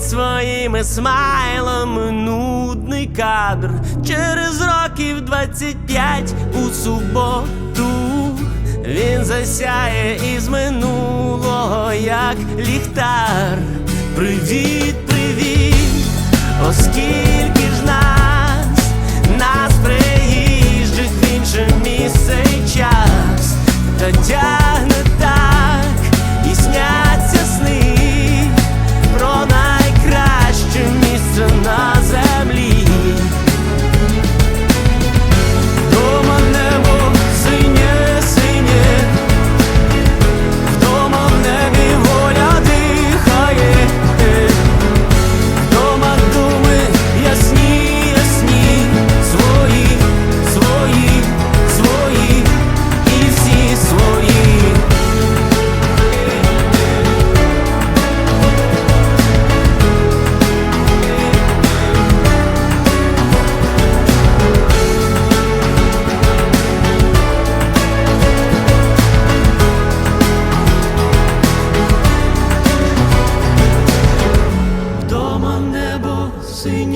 побіліть своїми смайлами нудний кадр. Через років 25 у суботу він засяє із минулого, як ліхтар. Привіт,